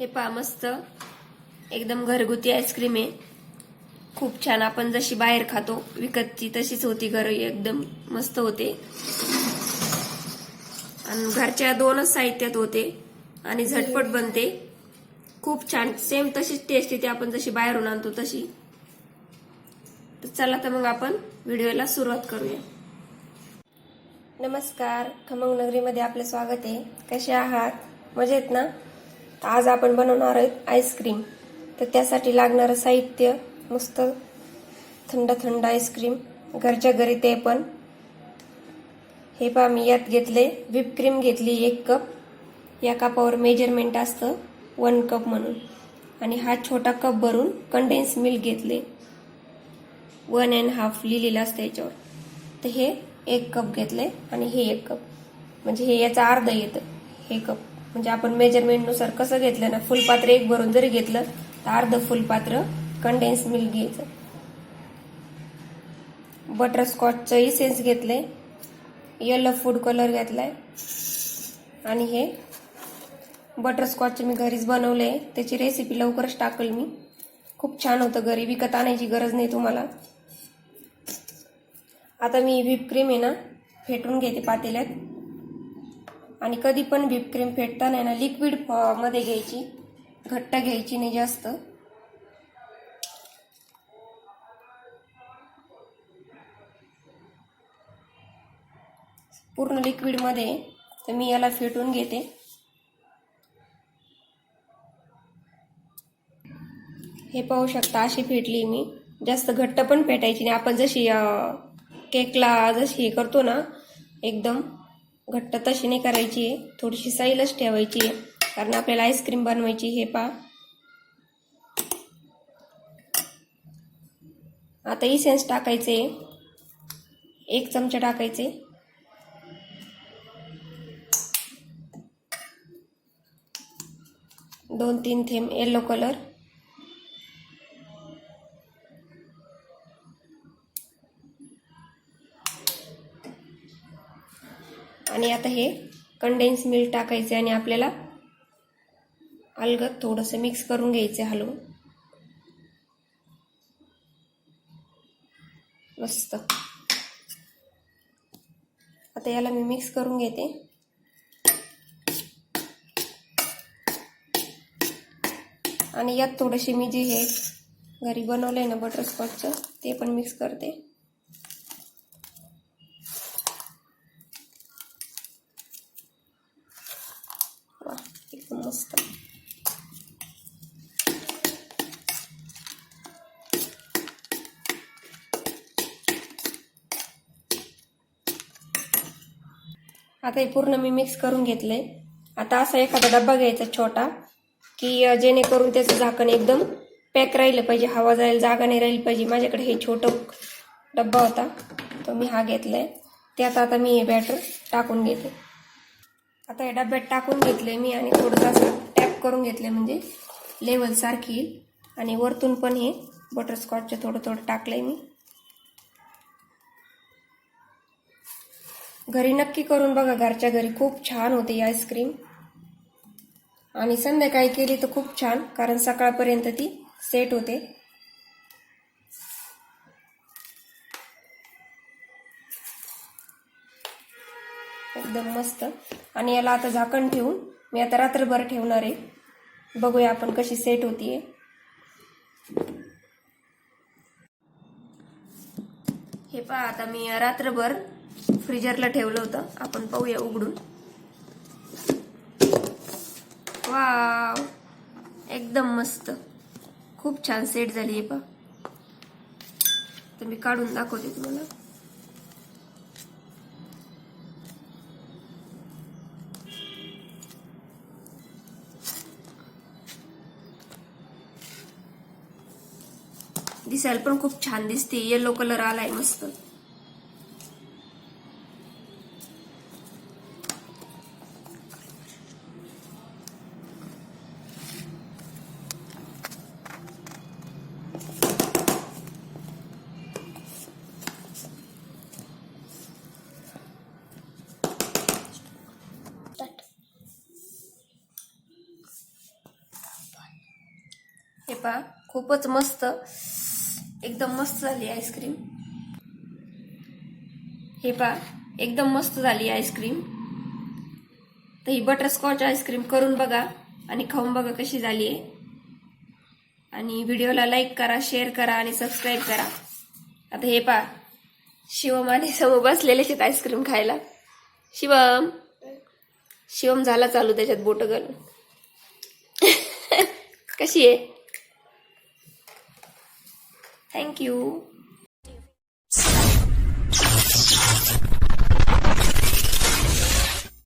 हे पहा मस्त. एकदम घरगुती आईस्क्रीम आहे. खूप छान. आपण जशी बाहेर खातो विकतची तशीच होती घर. एकदम मस्त होते. आणि घरच्या दोनच साहित्यात होते. आणि झटपट बनते. खूप छान. सेम तशीच टेस्ट येते. आपण जशी बाहेरून आणतो तशी. तर चला तर मग आपण व्हिडिओला सुरुवात करूया. नमस्कार. खमंग नगरीमध्ये आपलं स्वागत आहे. कसे आहात? मजेत ना? तर आज आपण बनवणार आहोत आईस्क्रीम. तर त्यासाठी लागणारं साहित्य मस्त थंड थंड आईस्क्रीम. घरच्या घरी ते पण. हे पहा मी यात घेतले. व्हिपक्रीम घेतली एक कप. या कपावर मेजरमेंट असतं वन कप म्हणून. आणि हा छोटा कप भरून कंडेन्स मिल्क घेतले. वन अँड हाफ लिहिलेलं असतं याच्यावर. तर हे एक कप घेतले आणि हे एक कप. म्हणजे हे याचं अर्ध येतं हे कप. म्हणजे आपण मेजरमेंटनुसार कसं घेतलं ना फुलपात्र एक भरून जरी घेतलं तर अर्ध फुलपात्र कंडेन्स मिल्क घ्यायचं. बटरस्कॉचचं इसेन्स घेतलंय येलो फूड कलर घेतलाय आणि हे बटरस्कॉच मी घरीच बनवले त्याची रेसिपी लवकरच टाकल मी. खूप छान होतं घरी विकत आणायची गरज नाही तुम्हाला. आता मी व्हिप क्रीम आहे ना फेटून घेते पातेल्यात. आणि कधी पण व्हिप क्रीम फेटताना ना लिक्विडमध्ये घ्यायची. घट्ट घ्यायची नाही जास्त. पूर्ण लिक्विडमध्ये तर मी याला फेटून घेते. हे पाहू शकता अशी फेटली मी. जास्त घट्ट पण फेटायची नाही. आपण जशी केकला जशी हे करतो ना एकदम. घट्ट तशी नाही करायची. आहे थोडीशी साईलच ठेवायची. आहे कारण आपल्याला आईस्क्रीम बनवायची हे पा आता इसेन्स टाकायचे. एक चमचा टाकायचे. दोन तीन थेंब येलो कलर आणि आता हे कंडेन्स मिल्क टाकायचे आणि आपल्याला अलगद थोडंसं मिक्स करून घ्यायचे हलवून. मस्त. आता याला मी मिक्स करून घेते. आणि यात थोडेसे मी जे हे घरी बनवलं आहे ना बटरस्कॉचचं ते पण मिक्स करते वा एकदम आता हे पूर्ण मी मिक्स करून घेतलंय. आता असा एखादा डब्बा घ्यायचा छोटा की जेणेकरून त्याचं झाकण एकदम पॅक राहिलं पाहिजे हवा जायला जागा नाही राहिली पाहिजे. माझ्याकडे हे छोटं डब्बा होता तो मी हा घेतलाय. त्यात आता मी हे बॅटर टाकून घेते. आता हे डब्यात टाकून घेतले मी आणि थोडंसं असं टॅप करून घेतले म्हणजे लेवल सारखी येईल. आणि वरतून पण हे बटरस्कॉचचं थोडं थोडं टाकलंय मी. घरी नक्की करून बघा घरच्या घरी. खूप छान होते ही आईस्क्रीम आणि संध्याकाळी केली तर खूप छान कारण सकाळपर्यंत ती सेट होते. एकदम मस्त. आणि याला आता झाकण ठेवून मी आता रात्रभर ठेवणार आहे. बघूया आपण कशी सेट होतीये. हे पहा आता मी रात्रभर फ्रीजरला ठेवलं होतं. आपण पाहूया उघडून. वाव एकदम मस्त. खूप छान सेट झाली आहे पहा. तर मी काढून दाखवते तुम्हाला. दिसायला पण खूप छान दिसते. येलो कलर आलाय मस्त. हे पहा खूपच मस्त. एकदम मस्त झाली आईस्क्रीम. हे पहा एकदम मस्त झाली आईस्क्रीम. तर ही बटरस्कॉच आईस्क्रीम करून बघा आणि खाऊन बघा कशी झाली आहे आणि व्हिडिओला लाईक करा शेअर करा आणि सबस्क्राईब करा. आता हे पहा शिवम आणि समोर बसलेले आहेत आईस्क्रीम खायला. शिवम शिवम झाला चालू त्याच्यात बोट घालून. कशी आहे? Thank you.